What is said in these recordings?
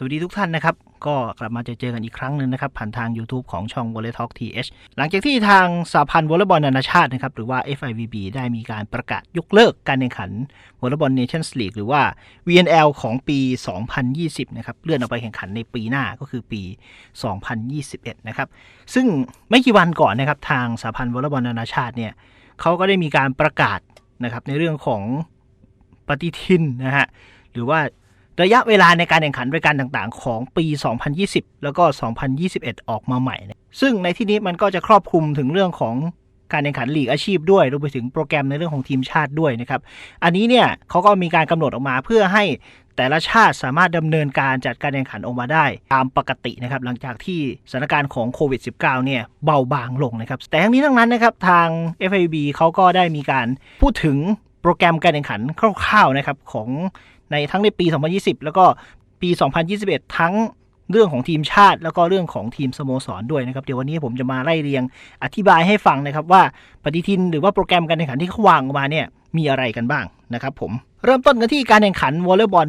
สวัสดีทุกท่านนะครับ ก็กลับมาเจอเจอกันอีกครั้งหนึ่งนะครับ ผ่านทาง YouTube ของช่อง Volley Talk TH หลังจากที่ทางสหพันธ์วอลเลย์บอลนานาชาตินะครับ หรือว่า FIVB ได้มีการประกาศยกเลิกการแข่งขันวอลเลย์บอลเนชั่นส์ลีกหรือว่า VNL ของปี 2020 นะครับ เลื่อนออกไปแข่งขันในปีหน้าก็คือปี 2021 นะครับ ซึ่งไม่กี่วันก่อนนะครับทางสหพันธ์วอลเลย์บอลนานาชาติเนี่ยเขาก็ได้มีการประกาศนะครับในเรื่องของปฏิทินนะฮะหรือว่า ระยะเวลาในการแข่งขันรายการต่างๆ ของปี 2020 แล้วก็ 2021 ออกมาใหม่นะซึ่งในที่นี้มันก็จะครอบคลุมถึงเรื่องของการแข่งขันลีกอาชีพด้วยรวมไปถึงโปรแกรมในเรื่องของทีมชาติด้วยนะครับ อันนี้เนี่ยเขาก็มีการกำหนดออกมาเพื่อให้แต่ละชาติสามารถดำเนินการจัดการแข่งขันออกมาได้ ตามปกตินะครับ หลังจากที่สถานการณ์ของโควิด -19 เนี่ยเบาบางลงนะครับ แต่ทั้งนี้ทั้งนั้นนะครับ ทาง FIB เขาก็ได้มีการพูดถึงโปรแกรมการแข่งขันคร่าวๆนะครับของ ในทั้งในปี 2020 แล้วก็ปี 2021 ทั้งเรื่องของทีมชาติ แล้วก็เรื่องของทีมสโมสรด้วยนะครับ เดี๋ยววันนี้ผมจะมาไล่เรียงอธิบายให้ฟังนะครับว่าปฏิทินหรือว่าโปรแกรมการแข่งขันที่เขาวางออกมาเนี่ยมีอะไรกันบ้างนะครับผมเริ่มต้นกันที่การแข่งขันวอลเลย์บอล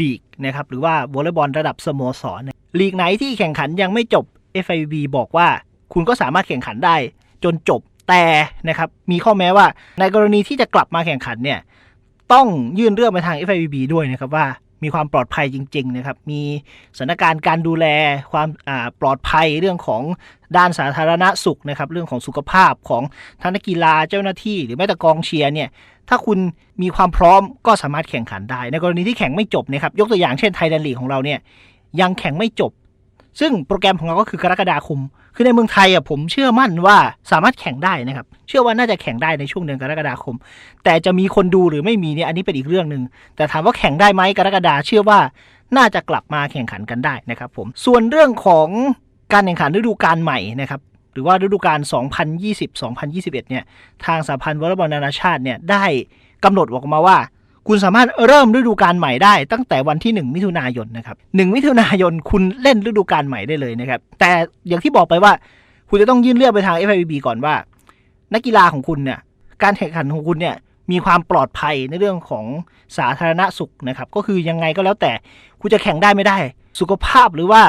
ลีกนะครับหรือว่าวอลเลย์บอลระดับสโมสรลีกไหนที่แข่งขันยังไม่จบ FIB บอกว่าคุณก็สามารถแข่งขันได้จนจบแต่นะครับมีข้อแม้ว่าในกรณีที่จะกลับมาแข่งขันเนี่ย ต้องยื่นเรื่องไปทาง FIVB ด้วยนะครับว่ามีความปลอดภัยจริง ๆ นะครับ มีสถานการณ์การดูแลความปลอดภัยเรื่องของด้านสาธารณสุขนะครับ เรื่องของสุขภาพของทั้งนักกีฬาเจ้าหน้าที่หรือแม้แต่กองเชียร์เนี่ย ถ้าคุณมีความพร้อมก็สามารถแข่งขันได้ ในกรณีที่แข่งไม่จบนะครับ ยกตัวอย่างเช่นไทยแลนด์ลีกของเราเนี่ยยังแข่งไม่จบ ซึ่งโปรแกรมของเราก็คือกรกฎาคม คือในเมืองไทยอะผมเชื่อมั่นว่าสามารถแข่งได้นะครับ เชื่อว่าน่าจะแข่งได้ในช่วงเดือนกรกฎาคม แต่จะมีคนดูหรือไม่มีเนี่ยอันนี้เป็นอีกเรื่องหนึ่งแต่ถามว่าแข่งได้ไหมกรกฎาเชื่อว่าน่าจะกลับมาแข่งขันกันได้นะครับผมส่วนเรื่องของการแข่งขันฤดูกาลใหม่นะครับหรือว่าฤดูกาล 2020-2021 เนี่ยทางสหพันธ์วอลเลย์บอลนานาชาติเนี่ยได้กำหนดออกมาว่า คุณสามารถเริ่มฤดูกาลใหม่ได้ตั้งแต่วันที่ 1 มิถุนายนนะครับ1มิถุนายนคุณเล่นฤดูกาลใหม่ได้เลยนะครับ แต่อย่างที่บอกไปว่า คุณจะต้องยื่นเรื่องไปทาง FIVB ก่อนว่า นักกีฬาของคุณเนี่ยการแข่งขันของคุณเนี่ยมีความปลอดภัยในเรื่องของสาธารณสุขนะครับ ก็คือยังไงก็แล้วแต่คุณจะแข่งได้ไม่ได้ สุขภาพหรือว่า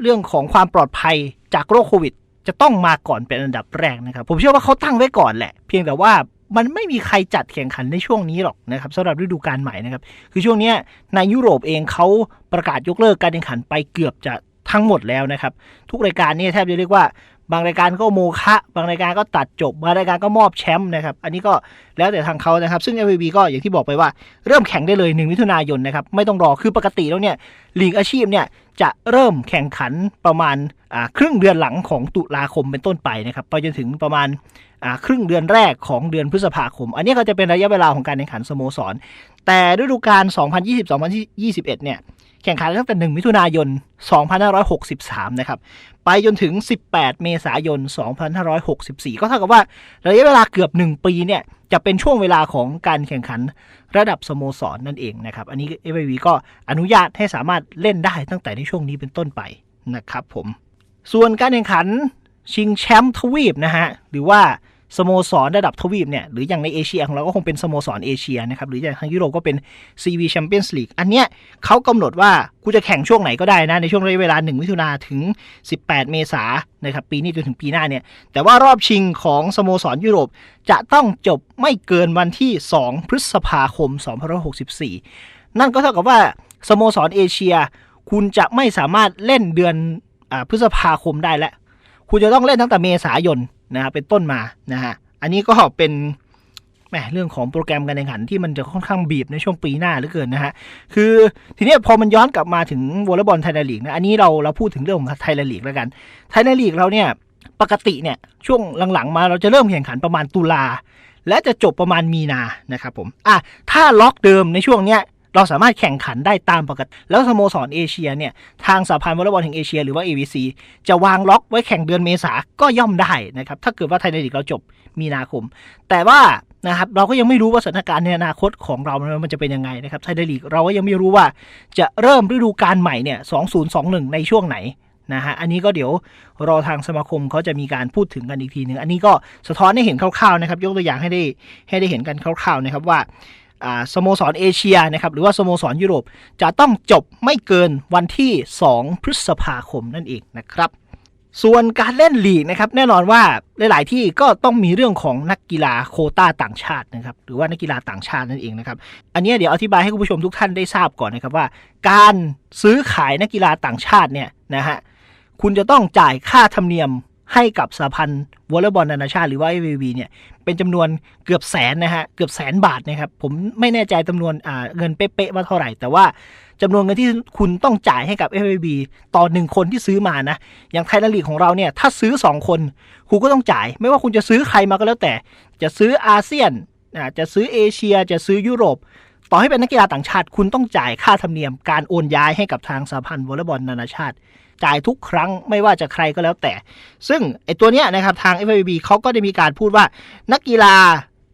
เรื่องของความปลอดภัยจากโรคโควิด จะต้องมาก่อนเป็นอันดับแรกนะครับ ผมเชื่อว่าเขาตั้งไว้ก่อนแหละ เพียงแต่ว่า มันไม่มีใครจัดแข่งขันในช่วงนี้หรอกนะครับสำหรับฤดูกาลใหม่นะครับ คือช่วงนี้ในยุโรปเองเขาประกาศยกเลิกการแข่งขันไปเกือบจะทั้งหมดแล้วนะครับ ทุกรายการนี่แทบจะเรียกว่า บางรายการก็โมฆะบางรายการก็ตัดจบบางรายการก็มอบแชมป์นะครับ อันนี้ก็แล้วแต่ทางเขานะครับ ซึ่ง FVB ก็อย่างที่บอกไปว่าเริ่มแข่งได้เลย 1 มิถุนายนนะครับ ไม่ต้องรอคือปกติแล้วเนี่ยลีกอาชีพเนี่ยจะเริ่มแข่งขันประมาณครึ่งเดือนหลังของตุลาคมเป็นต้นไปนะครับไปจนถึงประมาณครึ่งเดือนแรกของเดือนพฤษภาคม อันนี้ก็จะเป็นระยะเวลาของการแข่งขันสโมสร แต่ฤดูกาล2020-2021 เนี่ย แข่งขันตั้งแต่1มิถุนายน 2563 นะครับ ไปจนถึง 18 เมษายน 2564 ก็เท่ากับว่าระยะเวลาเกือบ 1 ปีเนี่ย จะเป็นช่วงเวลาของการแข่งขันระดับสโมสรนนั่นเองนะครับ อันนี้ FIV ก็อนุญาตให้สามารถเล่นได้ตั้งแต่ในช่วงนี้เป็นต้นไปนะครับผม ส่วนการแข่งขันชิงแชมป์ทวีปนะฮะ หรือว่า สโมสรระดับทวีปเนี่ยหรืออย่างในเอเชียของเราก็คงเป็นสโมสรเอเชียนะครับหรืออย่างทางยุโรปก็เป็น CV Champions League อันเนี้ยเขากำหนดว่ากูจะแข่งช่วงไหนก็ได้นะ ในช่วงระยะเวลา 1 มิถุนาถึง 18 เมษายนนะครับปีนี้จนถึงปีหน้าเนี่ยแต่ว่ารอบชิงของสโมสรยุโรปจะต้องจบไม่เกินวันที่ 2 พฤษภาคม 2564 นั่นก็เท่ากับว่าสโมสรเอเชีย คุณจะไม่สามารถเล่นเดือนอพฤษภาคมได้แล้วคุณจะต้องเล่นตั้งแต่เมษายน นะเป็นต้นมานะฮะอันนี้ก็เป็นแหมเรื่องของโปรแกรมการแข่งขันที่มันจะค่อนข้างบีบในช่วงปีหน้าเหลือเกินนะฮะคือทีนี้พอมันย้อนกลับมาถึงวอลเลย์บอลไทยลีกนะอันนี้เราเราพูดถึงเรื่องของไทยลีกแล้วกันไทยลีกเราเนี่ยปกติเนี่ยช่วงหลังๆ มาเราจะเริ่มแข่งขันประมาณตุลาและจะจบประมาณมีนานะครับผมอะถ้าล็อกเดิมในช่วงเนี้ย เราสามารถแข่งขันได้ตามปกติ แล้วสโมสรเอเชียเนี่ย ทางสหพันธ์วอลเลย์บอลแห่งเอเชียหรือว่า AVC จะวางล็อกไว้แข่งเดือนเมษาก็ย่อมได้นะครับ ถ้าเกิดว่าไทยในลีกเราจบมีนาคม แต่ว่านะครับเราก็ยังไม่รู้ว่าสถานการณ์ในอนาคตของเรา มันจะเป็นยังไงนะครับไทยในลีกเราก็ยังไม่รู้ว่าจะเริ่มฤดูกาลใหม่เนี่ย 2021 ในช่วงไหนนะฮะ อันนี้ก็เดี๋ยวรอทางสมาคมเขาจะมีการพูดถึงกันอีกทีหนึ่ง อันนี้ก็สะท้อนให้เห็นคร่าวๆนะครับ ยกตัวอย่างให้ได้ให้ได้เห็นกันคร่าวๆนะครับว่าอ่า สโมสรเอเชียนะครับหรือว่าสโมสรยุโรปจะต้องจบไม่เกินวันที่ 2 พฤษภาคมนั่นเองนะครับส่วนการเล่นลีกนะครับแน่นอนว่าหลาย ๆ ที่ก็ต้องมีเรื่องของนักกีฬาโคต้าต่างชาตินะครับหรือว่านักกีฬาต่างชาตินั่นเองนะครับอันนี้เดี๋ยวอธิบายให้คุณผู้ชมทุกท่านได้ทราบก่อนนะครับว่า การซื้อขายนักกีฬาต่างชาติเนี่ยนะฮะคุณจะต้องจ่ายค่าธรรมเนียม ให้กับสหพันธ์วอลเลย์บอลนานาชาติหรือว่า AVB เนี่ยเป็นจำนวนเกือบแสนนะฮะเกือบแสนบาทนะครับ ผมไม่แน่ใจจำนวนอ่าเงินเป๊ะๆว่าเท่าไหร่ แต่ว่าจำนวนเงินที่คุณต้องจ่ายให้กับ FAB ต่อหนึ่งคนที่ซื้อมานะ อย่างไทยลีกของเราเนี่ยถ้าซื้อ 2 คน คุณก็ต้องจ่าย ไม่ว่าคุณจะซื้อใครมาก็แล้วแต่ จะซื้ออาเซียนอ่าจะซื้อเอเชีย จะซื้อยุโรป ต่อให้เป็นนักกีฬาต่างชาติ คุณต้องจ่ายค่าธรรมเนียมการโอนย้ายให้กับทางสหพันธ์วอลเลย์บอลนานาชาติ จ่ายทุกครั้งไม่ว่าจะใครก็แล้วแต่ ซึ่งไอตัวเนี้ยนะครับทาง FAB เขาก็ได้มีการพูดว่า นักกีฬา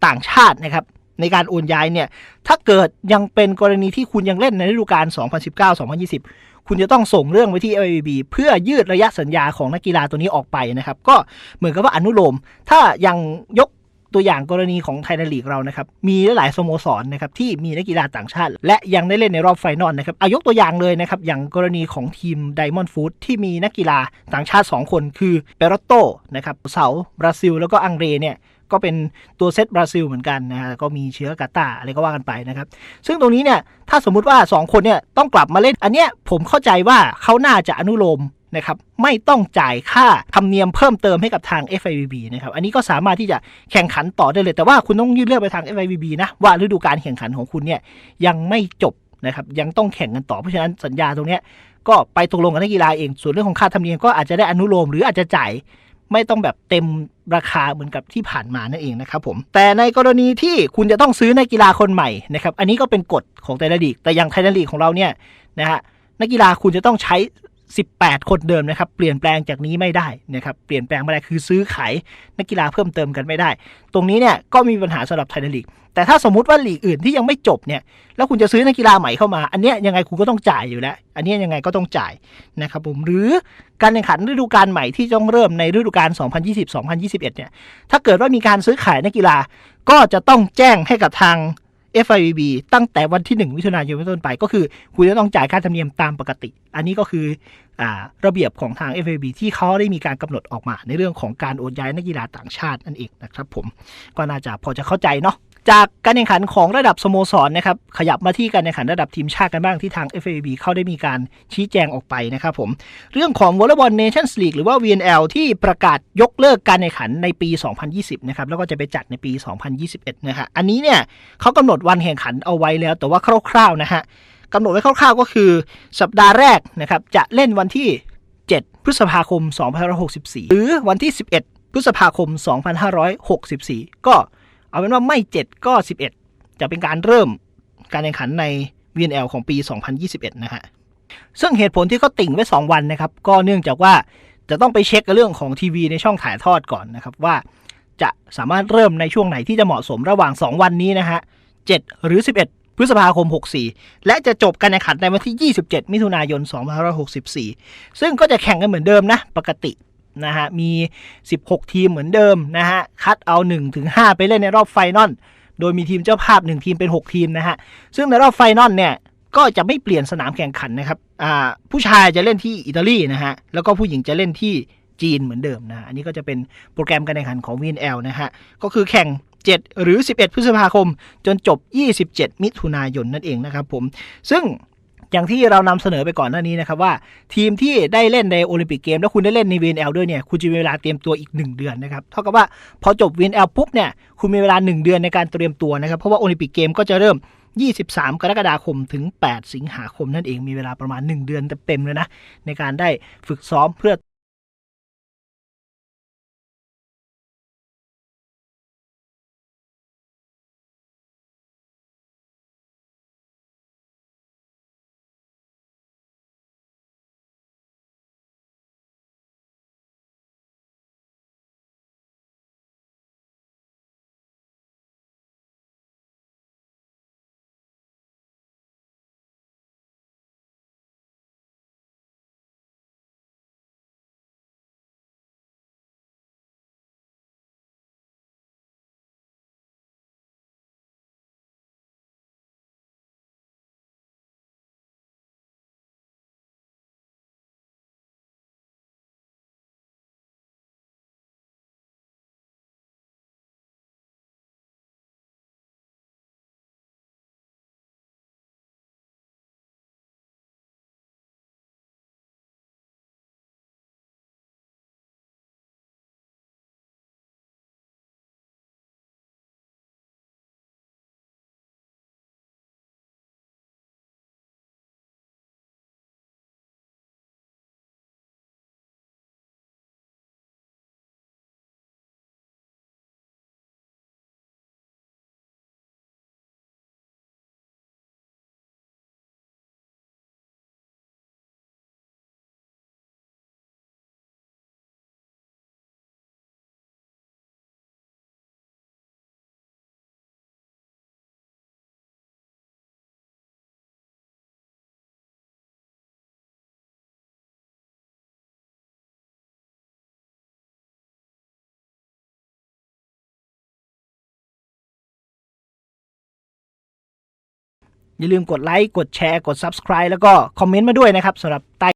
ต่างชาตินะครับในการโอนย้ายเนี่ย ถ้าเกิดยังเป็นกรณีที่คุณยังเล่นในฤดูกาล 2019-2020 คุณจะต้องส่งเรื่องไปที่ FAB เพื่อยืดระยะสัญญาของนักกีฬาตัวนี้ออกไปนะครับ ก็เหมือนกับว่าอนุโลม ถ้ายังยก ตัวอย่างกรณีของไทยลีกเรานะครับมีหลายสโมสรนะครับที่มีนักกีฬาต่างชาติ และยังได้เล่นในรอบไฟนอลนะครับอายกตัวอย่างเลยนะครับอย่างกรณีของทีมไดมอนด์ฟูดที่มีนักกีฬาต่างชาติ 2 คน คือเปโรโตนะครับเสาบราซิล แล้วก็อังเรเนี่ยก็เป็นตัวเซตบราซิลเหมือนกันนะฮะก็มีเชื้อกาตาอะไรก็ว่ากันไปนะครับ ซึ่งตรงนี้เนี่ยถ้าสมมุติว่า 2 คนเนี่ยต้องกลับมาเล่นอันเนี้ยผมเข้าใจว่าเขาน่าจะอนุโลม นะครับไม่ต้องจ่ายค่าธรรมเนียมเพิ่มเติมให้กับทาง FIVB นะครับอันนี้ก็สามารถที่จะแข่งขันต่อได้เลย แต่ว่าคุณต้องยื่นเรื่องไปทาง FIVB นะว่าฤดูกาลแข่งขันของคุณเนี่ยยังไม่จบนะครับยังต้องแข่งกันต่อเพราะฉะนั้นสัญญาตรงนี้ก็ไปตกลงกับนักกีฬาเอง ส่วนเรื่องของค่าธรรมเนียมก็อาจจะได้อนุโลมหรืออาจจะจ่ายไม่ต้องแบบเต็มราคาเหมือนกับที่ผ่านมานั่นเองนะครับผม แต่ในกรณีที่คุณจะต้องซื้อนักกีฬาคนใหม่นะครับ อันนี้ก็เป็นกฎของแต่ละลีก แต่อย่างไทยลีกของเราเนี่ยนะฮะนักกีฬาคุณจะต้องใช้ 18 คนเดิมนะครับ เปลี่ยนแปลงจากนี้ไม่ได้นะครับเปลี่ยนแปลงไม่ได้คือซื้อขายนักกีฬาเพิ่มเติมกันไม่ได้ ตรงนี้เนี่ยก็มีปัญหาสำหรับไทยลีก แต่ถ้าสมมุติว่าลีกอื่นที่ยังไม่จบเนี่ยแล้วคุณจะซื้อนักกีฬาใหม่เข้ามา อันเนี้ยยังไงคุณก็ต้องจ่ายอยู่แล้ว อันเนี้ยยังไงก็ต้องจ่ายนะครับผมหรือการแข่งขันฤดูกาลใหม่ที่ต้องเริ่มในฤดูกาล 2020-2021 เนี่ยถ้าเกิดว่ามีการซื้อขายนักกีฬาก็จะต้องแจ้งให้กับทาง FIVB ตั้งแต่วันที่ 1 มิถุนายนเป็นต้นไป ก็คือคุณจะต้องจ่ายค่าธรรมเนียมตามปกติ อันนี้ก็คืออระเบียบของทาง FIVB ที่เขาได้มีการกำหนดออกมา ในเรื่องของการโอนย้ายนักกีฬาต่างชาตินั่นเองนะครับผมก็น่าจะพอจะเข้าใจเนาะ จากการแข่งขันของระดับสโมสรนะครับขยับมาที่การแข่งขันระดับทีมชาติกันบ้างที่ทาง FAB เขาได้มีการชี้แจงออกไปนะครับผมเรื่องของวอลเลย์บอลเนชั่นส์ลีกหรือว่า VNL ที่ประกาศยกเลิกการแข่งขันในปี 2020 นะครับแล้วก็จะไปจัดในปี 2021 นะฮะอันนี้เนี่ยเขากำหนดวันแข่งขันเอาไว้แล้ว แต่ว่าคร่าวๆนะฮะกำหนดไว้คร่าวๆ ก็คือ สัปดาห์แรกนะครับจะเล่นวันที่ 7 พฤษภาคม 2564 หรือวันที่ 11 พฤษภาคม 2564 ก็ เอาเป็นว่าไม่ 7 ก็ 11 จะเป็นการเริ่มการแข่งขันใน VNL ของปี 2021 นะฮะ ซึ่งเหตุผลที่เขาติ่งไว้ 2 วันนะครับ ก็เนื่องจากว่าจะต้องไปเช็คเรื่องของทีวีในช่องถ่ายทอดก่อนนะครับว่าจะสามารถเริ่มในช่วงไหนที่จะเหมาะสมระหว่าง 2 วันนี้นะฮะ 7 หรือ 11 พฤษภาคม 64 และจะจบการแข่งขันในวันที่ 27 มิถุนายน 2564 ซึ่งก็จะแข่งกันเหมือนเดิมนะ ปกติ นะฮะมี 16 ทีมเหมือนเดิมนะฮะคัดเอา1-5ไปเล่นในรอบไฟนอลโดยมีทีมเจ้าภาพ 1 ทีมเป็น 6 ทีมนะฮะซึ่งในรอบไฟนอลเนี่ยก็จะไม่เปลี่ยนสนามแข่งขันนะครับผู้ชายจะเล่นที่อิตาลีนะฮะแล้วก็ผู้หญิงจะเล่นที่จีนเหมือนเดิมนะะอันนี้ก็จะเป็นโปรแกรมการแข่งขันของ VNL นะฮะก็คือแข่ง 7 หรือ 11 พฤษภาคม จนจบ 27 มิถุนายนนั่นเองนะครับผมซึ่ง อย่างที่เรานำเสนอไปก่อนหน้านี้นะครับว่า ทีมที่ได้เล่นในโอลิมปิกเกมแล้วคุณได้เล่นในวีเอลด้วยเนี่ยคุณจะมีเวลาเตรียมตัวอีก 1 เดือนนะครับเท่ากับว่าพอจบวีเอลปุ๊บเนี่ยคุณมีเวลา 1 เดือนในการเตรียมตัวนะครับเพราะว่าโอลิมปิกเกมก็จะเริ่ม 23 กรกฎาคมถึง 8 สิงหาคมนั่นเองมีเวลาประมาณ 1 เดือนเต็มเลยนะในการได้ฝึกซ้อมเพื่อ อย่าลืมกดไลค์กดแชร์กด Subscribe แล้วก็คอมเมนต์มาด้วยนะครับสำหรับใต้